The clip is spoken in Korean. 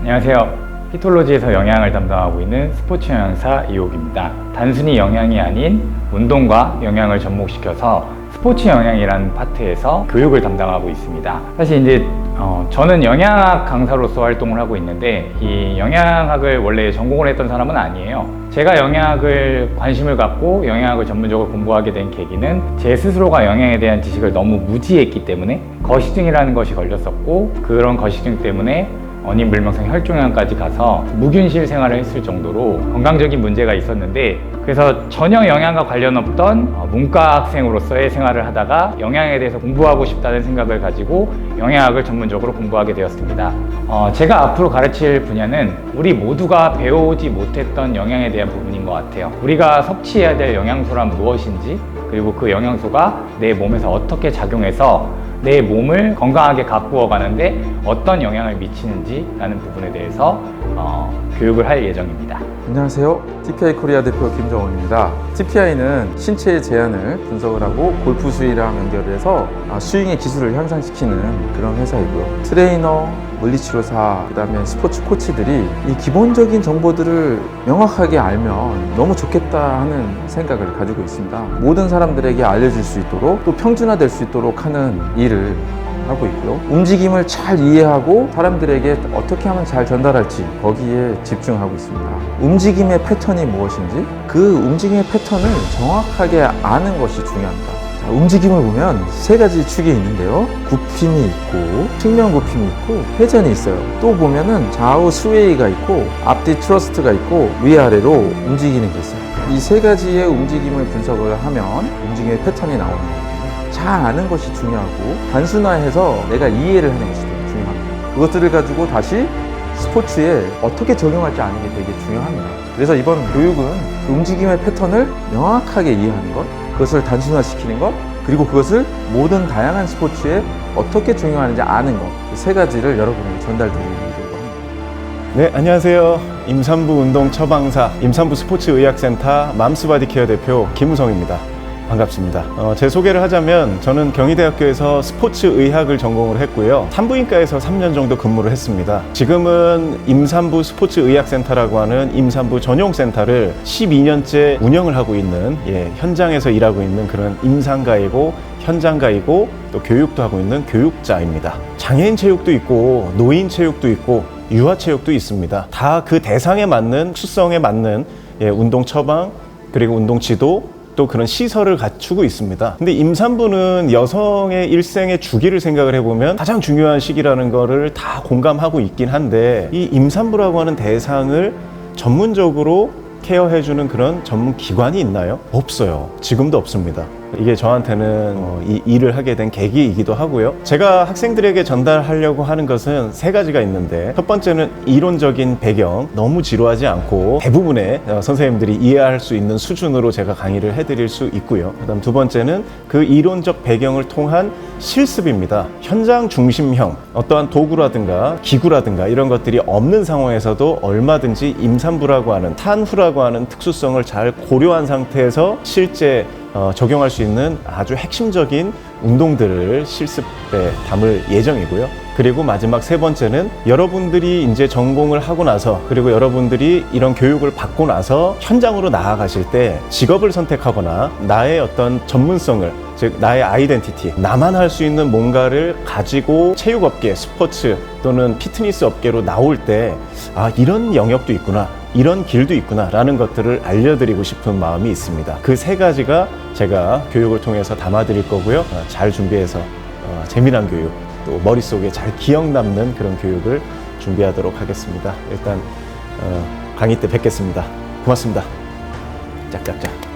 안녕하세요. 피톨로지에서 영양을 담당하고 있는 스포츠 영양사 이옥입니다. 단순히 영양이 아닌 운동과 영양을 접목시켜서 스포츠 영양이라는 파트에서 교육을 담당하고 있습니다. 사실 이제 어, 저는 영양학 강사로서 활동을 하고 있는데 이 영양학을 원래 전공을 했던 사람은 아니에요. 제가 영양학을 관심을 갖고 영양학을 전문적으로 공부하게 된 계기는 제 스스로가 영양에 대한 지식을 너무 무지했기 때문에 거시증이라는 것이 걸렸었고 그런 거시증 때문에 원인 불명성 혈종양까지 가서 무균실 생활을 했을 정도로 건강적인 문제가 있었는데 그래서 전혀 영양과 관련 없던 어, 문과 학생으로서의 생활을 하다가 영양에 대해서 공부하고 싶다는 생각을 가지고 영양학을 전문적으로 공부하게 되었습니다. 어, 제가 앞으로 가르칠 분야는 우리 모두가 배우지 못했던 영양에 대한 부분인 것 같아요. 우리가 섭취해야 될 영양소란 무엇인지 그리고 그 영양소가 내 몸에서 어떻게 작용해서 내 몸을 건강하게 가꾸어 가는데 어떤 영향을 미치는지라는 부분에 대해서 어, 교육을 할 예정입니다. 안녕하세요. TPI 코리아 대표 김정원입니다. TPI는 신체의 제한을 분석을 하고 골프 스윙이랑 연결을 해서 아, 스윙의 기술을 향상시키는 그런 회사이고요. 트레이너, 물리치료사, 그다음에 스포츠 코치들이 이 기본적인 정보들을 명확하게 알면 너무 좋겠다 하는 생각을 가지고 있습니다. 모든 사람들에게 알려줄 수 있도록 또 평준화될 수 있도록 하는 일을 하고 있고요. 움직임을 잘 이해하고 사람들에게 어떻게 하면 잘 전달할지 거기에 집중하고 있습니다. 움직임의 패턴이 무엇인지 그 움직임의 패턴을 정확하게 아는 것이 중요합니다. 자, 움직임을 보면 세 가지 축이 있는데요. 굽힘이 있고 측면 굽힘이 있고 회전이 있어요. 또 보면은 좌우 스웨이가 있고 앞뒤 트러스트가 있고 위아래로 움직이는 게 있어요. 이 세 가지의 움직임을 분석을 하면 움직임의 패턴이 거예요. 잘 아는 것이 중요하고 단순화해서 내가 이해를 하는 것이 중요합니다. 그것들을 가지고 다시 스포츠에 어떻게 적용할지 아는 게 되게 중요합니다. 그래서 이번 교육은 그 움직임의 패턴을 명확하게 이해하는 것, 그것을 단순화시키는 것, 그리고 그것을 모든 다양한 스포츠에 어떻게 적용하는지 아는 것, 그 세 가지를 여러분에게 전달드리려고 합니다. 네, 안녕하세요. 임산부 운동 처방사 임산부 스포츠 의학센터 맘스바디케어 대표 김우성입니다. 반갑습니다. 어, 제 소개를 하자면 저는 경희대학교에서 스포츠 의학을 전공을 했고요. 산부인과에서 3년 정도 근무를 했습니다. 지금은 임산부 스포츠 의학센터라고 하는 임산부 전용 센터를 12년째 운영을 하고 있는 예, 현장에서 일하고 있는 그런 임상가이고 현장가이고 또 교육도 하고 있는 교육자입니다. 장애인 체육도 있고 노인 체육도 있고 유아 체육도 있습니다. 다 그 대상에 맞는 특수성에 맞는 예, 운동 처방 그리고 운동 지도 또 그런 시설을 갖추고 있습니다. 근데 임산부는 여성의 일생의 주기를 생각을 해보면 가장 중요한 시기라는 거를 다 공감하고 있긴 한데 이 임산부라고 하는 대상을 전문적으로 케어해주는 그런 전문 기관이 있나요? 없어요. 지금도 없습니다. 이게 저한테는 어, 이 일을 하게 된 계기이기도 하고요. 제가 학생들에게 전달하려고 하는 것은 세 가지가 있는데 첫 번째는 이론적인 배경 너무 지루하지 않고 대부분의 어, 선생님들이 이해할 수 있는 수준으로 제가 강의를 해드릴 수 있고요. 그다음 두 번째는 그 이론적 배경을 통한 실습입니다. 현장 중심형 어떠한 도구라든가 기구라든가 이런 것들이 없는 상황에서도 얼마든지 임산부라고 하는 탄후라고 하는 특수성을 잘 고려한 상태에서 실제 어, 적용할 수 있는 아주 핵심적인 운동들을 실습에 담을 예정이고요. 그리고 마지막 세 번째는 여러분들이 이제 전공을 하고 나서 그리고 여러분들이 이런 교육을 받고 나서 현장으로 나아가실 때 직업을 선택하거나 나의 어떤 전문성을 즉 나의 아이덴티티 나만 할 수 있는 뭔가를 가지고 체육업계 스포츠 또는 피트니스 업계로 나올 때 아 이런 영역도 있구나 이런 길도 있구나 라는 것들을 알려드리고 싶은 마음이 있습니다. 그 세 가지가 제가 교육을 통해서 담아드릴 거고요. 어, 잘 준비해서 어, 재미난 교육 또 머릿속에 잘 기억 남는 그런 교육을 준비하도록 하겠습니다. 일단 어, 강의 때 뵙겠습니다. 고맙습니다. 짝짝짝